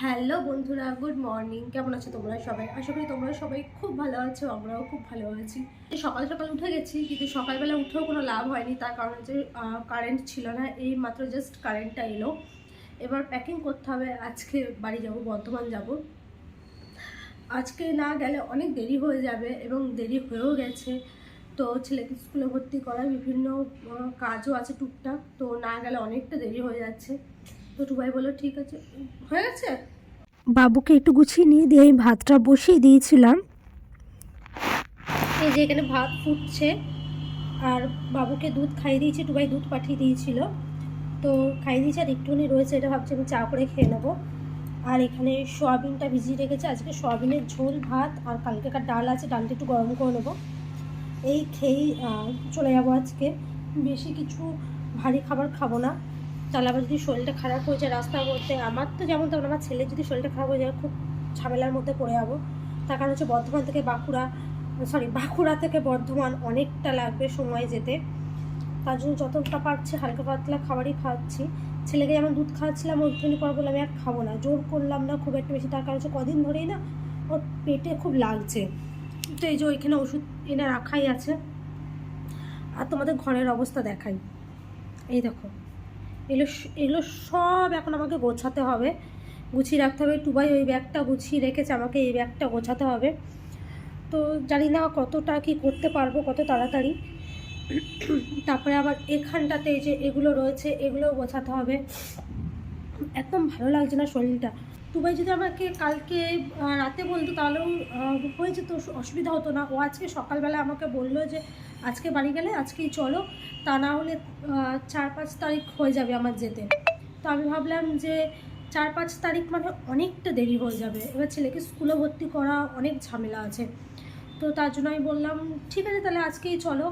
Hello বন্ধুরা good morning কেমন আছো তোমরা সবাই? আশা করি তোমরা সবাই খুব ভালো আছো, আমরাও খুব ভালো আছি। সকাল সকাল উঠে গেছি, কিন্তু সকালবেলা উঠেও কোনো লাভ হয়নি, তার কারণ হচ্ছে কারেন্ট ছিল না, এই মাত্র জাস্ট কারেন্টটা এলো। এবার প্যাকিং করতে হবে, আজকে বাড়ি যাব, বর্ধমান যাব। আজকে না গেলে অনেক দেরি হয়ে যাবে, এবং দেরি হয়েও গেছে। তো ছেলেকে স্কুলে ভর্তি করা বিভিন্ন কাজও আছে টুকটাক তো না গেলে অনেকটা দেরি হয়ে যাচ্ছে। তো টুবাই বলল ঠিক আছে। হয়ে গেছে? বাবুকে একটু গুছিয়ে নিয়ে দিয়ে আমি ভাতটা বসিয়ে দিয়েছিলাম। এই যে এখানে ভাত ফুটছে আর বাবুকে দুধ খাইয়ে দিয়েছি টুবাই দুধ পাঠিয়ে দিয়েছিল। তো খাইয়ে দিয়েছি আর একটুখানি রয়েছে এটা ভাবছি আমি চা করে খেয়ে নেব। আর এখানে সোয়াবিনটা ভিজিয়ে রেখেছে আজকে সোয়াবিনের ঝোল ভাত আর কালকেকার ডাল আছে ডালটা একটু গরম করে নেব। এই খেয়েই চলে যাব আজকে। বেশি কিছু ভারী খাবার খাব না। তাহলে আবার যদি শরীরটা খারাপ হয়ে যায় রাস্তার মধ্যে, আমার তো যেমন তেমন, আমার ছেলের যদি শরীরটা খারাপ হয়ে যায়, খুব ঝামেলার মধ্যে পড়ে যাব। তার কারণ হচ্ছে বর্ধমান থেকে বাঁকুড়া সরি বাঁকুড়া থেকে বর্ধমান অনেকটা লাগবে সময় যেতে। তার জন্য যতটা পারছি হালকা পাতলা খাবারই খাওয়াচ্ছি ছেলেকে যেমন দুধ খাওয়াচ্ছিলাম ওইখানে পর বলে আমি আর খাব না। জোর করলাম না খুব একটা বেশি। তার কারণ হচ্ছে কদিন ধরেই না, ওর পেটে খুব লাগছে। তো এই যে ওইখানে ওষুধ এনে রাখাই আছে। আর তোমাদের ঘরের অবস্থা দেখাই। এই দেখো, এগুলো এগুলো সব এখন আমাকে গোছাতে হবে। গুছিয়ে রাখতে হবে। টুবাই ওই ব্যাগটা গুছিয়ে রেখেছে, আমাকে এই ব্যাগটা গোছাতে হবে। তো জানি না কতটা কি করতে পারব, কত তাড়াতাড়ি। তারপরে আবার এখানটাতে এই যে এগুলো রয়েছে এগুলো গোছাতে হবে। একদম ভালো লাগছে না শরীরটা। টুবাই যদি আমাকে কালকে রাতে বলতো তাহলেও হয়ে যেত, অসুবিধা হতো না। ও আজকে সকালবেলা আমাকে বলল যে, আজকে বাড়ি গেলে আজকেই চলো। তা না হলে চার পাঁচ তারিখ হয়ে যাবে আমার যেতে। তো আমি ভাবলাম যে, চার পাঁচ তারিখ মানে অনেকটা দেরি হয়ে যাবে। এবার ছেলেকে স্কুলে ভর্তি করা অনেক ঝামেলা আছে। তো তার জন্য আমি বললাম, ঠিক আছে তাহলে আজকেই চলো।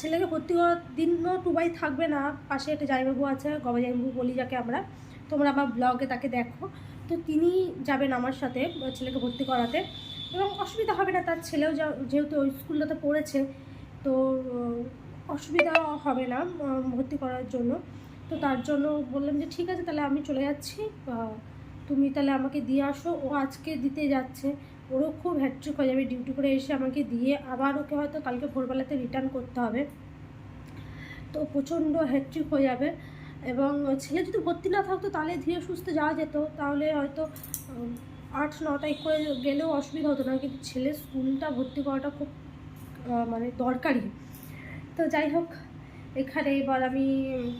ছেলেকে ভর্তি করার দিনও টুবাই থাকবে না। পাশে একটা জামাইবাবু আছে গবা জামাইবাবু বলি যাকে আমরা। তোমরা আমার ব্লগে তাকে দেখো। তো তিনি যাবেন আমার সাথে ছেলেকে ভর্তি করাতে। এবং অসুবিধা হবে না, তার ছেলেও যেহেতু ওই স্কুলটাতে পড়েছে, তো অসুবিধা হবে না ভর্তি করার জন্য। তো তার জন্য বললাম যে, ঠিক আছে, তাহলে আমি চলে যাচ্ছি। তুমি তাহলে আমাকে দিয়ে আসো, ও আজকে দিতে যাচ্ছে। ওরও খুব হ্যাট্রিক হয়ে যাবে, ডিউটি করে এসে আমাকে দিয়ে আবার ওকে হয়তো কালকে ভোরবেলাতে রিটার্ন করতে হবে। তো প্রচণ্ড হ্যাট্রিক হয়ে যাবে এবং ছেলে যদি ভর্তি না থাকতো তাহলে ধীরে সুস্থে যাওয়া যেত, তাহলে হয়তো আট, নটায় করে গেলেও অসুবিধা হতো না, কিন্তু ছেলে স্কুলটা ভর্তি করাটা খুব মানে দরকারি। তো যাই হোক, এখানে এবার আমি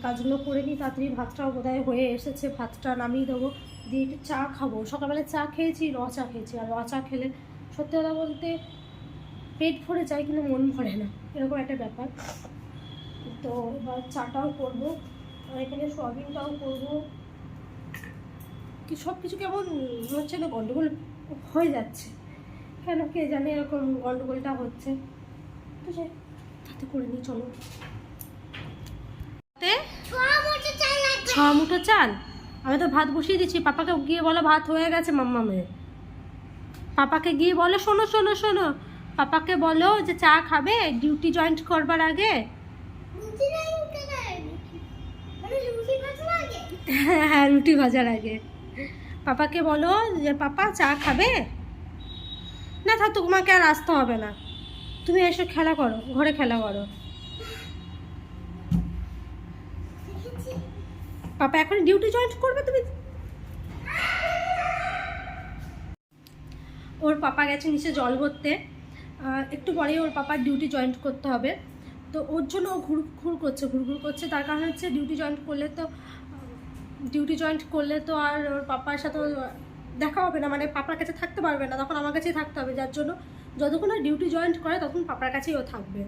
কাজগুলো করে নিই, তাড়াতাড়ি ভাতটাও বোধহয় হয়ে এসেছে, ভাতটা নামিয়ে দেবো। দিয়ে একটু চা খাব। সকালবেলা চা খেয়েছি র চা খেয়েছি। আর র চা খেলে সত্যি কথা বলতে পেট ভরে যায় কিন্তু মন ভরে না। এরকম একটা ব্যাপার। তো এবার চাটাও করব আর এখানে সোয়াবিনটাও করব। কি সব কিছু কেমন মনে হচ্ছে না? গন্ডগোল হয়ে যাচ্ছে। কেন কে জানে এরকম গন্ডগোলটা হচ্ছে। তো সে তাতে করে নিই চলো। ছ মুঠো চাল? আমি তো ভাত বসিয়ে দিচ্ছি পাপাকে গিয়ে বলো ভাত হয়ে গেছে মাম্মামে। পাপাকে গিয়ে বলো শোনো শোনো শোনো। পাপাকে বলো যে চা খাবে ডিউটি জয়েন্ট করবার আগে। হ্যাঁ হ্যাঁ রুটি ভাজার আগে। পাপাকে বলো যে পাপা চা খাবে? না থাক তোমাকে আর আসতে হবে না। তুমি এসে খেলা করো ঘরে খেলা করো। পাপা এখন ডিউটি জয়েন করবে তুমি? ওর পাপা গেছে নিচে জল ভরতে। একটু পরেই ওর পাপার ডিউটি জয়েন্ট করতে হবে। তো ওর জন্য ও ঘুর ঘুর করছে, ঘুর ঘুর করছে। তার কারণ হচ্ছে ডিউটি জয়েন করলে তো ডিউটি জয়েন্ট করলে তো আর ওর পাপার সাথে দেখা হবে না। মানে পাপার কাছে থাকতে পারবে না। তখন আমার কাছেই থাকতে হবে। যার জন্য যতক্ষণ না ডিউটি জয়েন্ট করে তখন পাপার কাছেই ও থাকবে।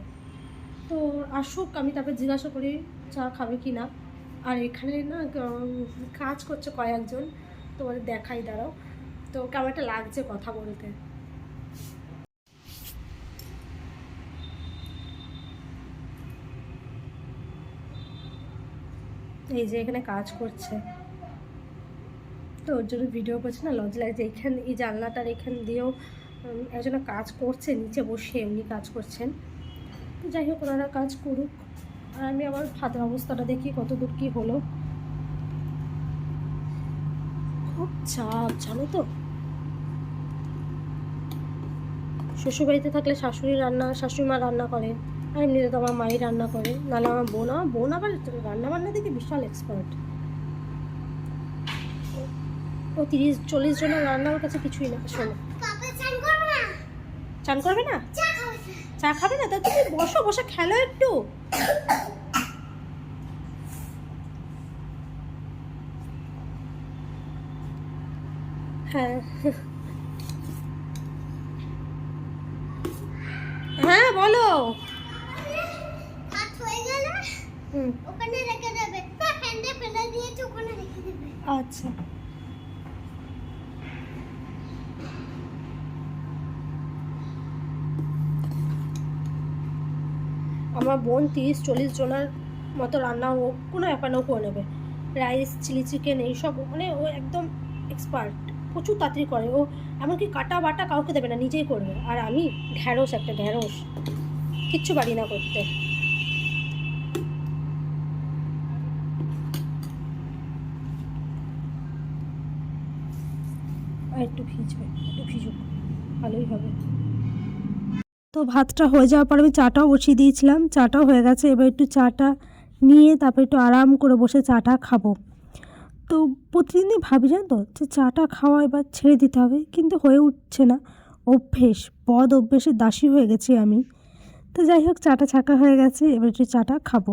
তো আসুক, আমি তারপর জিজ্ঞাসা করি চা খাবে কি না আর এখানে না কাজ করছে কয়েকজন তোমাদের দেখাই, দাঁড়াও। তো কেমন একটা লাগছে কথা বলতে। এই যে এখানে কাজ করছে। তো ওর জন্য ভিডিও করছে না লজ লাগছে। এইখানে এই জানলাটার এখান দিয়েও একজনে কাজ করছে, নিচে বসে এমনি কাজ করছেন। তো যাই হোক, ওনারা কাজ করুক। আর আমি আমার হাতের অবস্থাটা দেখি কত দূর কী হলো। খুব চাপ জানো তো। শ্বশুরবাড়িতে থাকলে শাশুড়ি রান্না শাশুড়ি মা রান্না করে আর এমনিতে তো আমার মাই রান্না করে। নাহলে আমার বোন আমার বোন আবার রান্না বান্না দেখে বিশাল এক্সপার্ট ও তিরিশ চল্লিশ জনের রান্না আমার কাছে কিছুই না শোনো। চান করবে না? চা খাবে না? তা তুমি বসো বসে খেলো একটু। হ্যাঁ। হ্যাঁ বলো। হয়ে ওখানে রেখে দেবে। না ফেলে দিয়েছে ওখানে রেখে দেবে। আচ্ছা। আমার বোন তিরিশ চল্লিশ জনের মতো রান্না ও কোনো ব্যাপার না করে নেবে। রাইস, চিলি চিকেন এইসব মানে ও একদম এক্সপার্ট প্রচুর তাড়াতাড়ি করে। ও এমনকি কাটা বাটা কাউকে দেবে না, নিজেই করবে। আর আমি ঢ্যাঁড়স একটা, ঢ্যাঁড়স। কিচ্ছু পারি না করতে। একটু ভিজবে, একটু ভিজুক, ভালোই হবে। তো ভাতটা হয়ে যাওয়ার পর আমি চাটাও বসিয়ে দিয়েছিলাম। চাটাও হয়ে গেছে। এবার একটু চাটা নিয়ে তারপর একটু আরাম করে বসে চাটা খাব। তো প্রতিদিনই ভাবি, জানো তো, যে চাটা খাওয়া এবার ছেড়ে দিতে হবে। কিন্তু হয়ে উঠছে না। অভ্যেস পদ অভ্যেসের দাসী হয়ে গেছি আমি। তো যাই হোক, চাটা ছাকা হয়ে গেছে। এবার একটু চাটা খাব।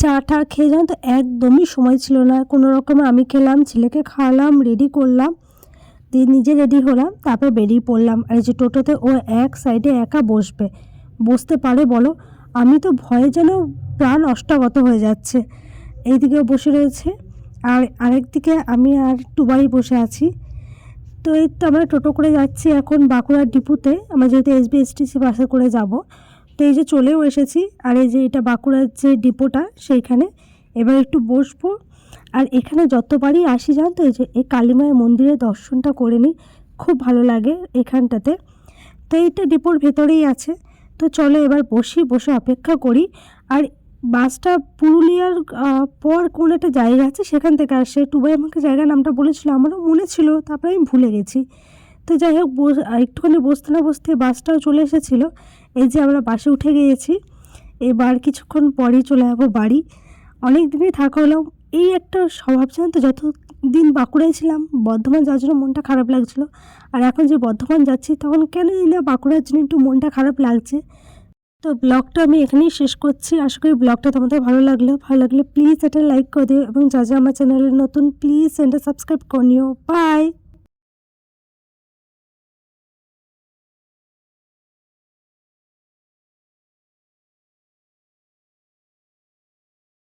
চা টা খেয়ে জানো তো, একদমই সময় ছিল না। কোনো রকমে আমি খেলাম, ছেলেকে খাওয়ালাম রেডি করলাম, দিয়ে নিজে রেডি হলাম, তারপর বেরিয়ে পড়লাম। আর এই যে টোটোতে ও এক সাইডে একা বসবে, বসতে পারে বলো? আমি তো ভয়ে যেন প্রাণ অষ্টাগত হয়ে যাচ্ছে। এইদিকেও বসে রয়েছে, আর আরেকদিকে আমি আর টুবাই বসে আছি। তো এই তো আমরা টোটো করে যাচ্ছি এখন বাঁকুড়ার ডিপুতে। আমরা যেহেতু এসবি এসটিসি বাসে করে যাব তো এই যে চলেও এসেছি, আর এই যে এটা বাঁকুড়ার যে ডিপোটা সেইখানে। এবার একটু বসবো। আর এখানে যতবারই আসি জানতো এই যে এই কালীমায়ের মন্দিরে দর্শনটা করে নিই, খুব ভালো লাগে এখানটাতে। তো এইটা ডিপোর ভেতরেই আছে। তো চলো এবার বসি, বসে অপেক্ষা করি। আর বাসটা পুরুলিয়ার পর কোন একটা জায়গা আছে, সেখান থেকে আসে। টুবাই আমাকে জায়গার নামটা বলেছিল, আমারও মনে ছিল, তারপরে আমি ভুলে গেছি। তো যাই হোক একটুখানি বসতে না বসতে বাসটাও চলে এসেছিল। এই যে আমরা বাসে উঠে গিয়েছি, এবার কিছুক্ষণ পরেই চলে যাব বাড়ি। অনেক দিনই থাকা হলো। এই একটা স্বভাব, জানো তো যত দিন বাঁকুড়ায় ছিলাম, বর্ধমান যাওয়ার জন্য মনটা খারাপ লাগছিল। আর এখন যে বর্ধমান যাচ্ছি, তখন কেন জানি না বাঁকুড়ার জন্য একটু মনটা খারাপ লাগছে। তো ব্লগটা আমি এখানেই শেষ করছি। আশা করি ব্লগটা তোমাদের ভালো লাগল। ভালো লাগলে প্লিজ এটা লাইক করে দিও এবং যা যা আমার চ্যানেলে নতুন, প্লিজ চ্যানেলটা সাবস্ক্রাইব করে নিও। বাই!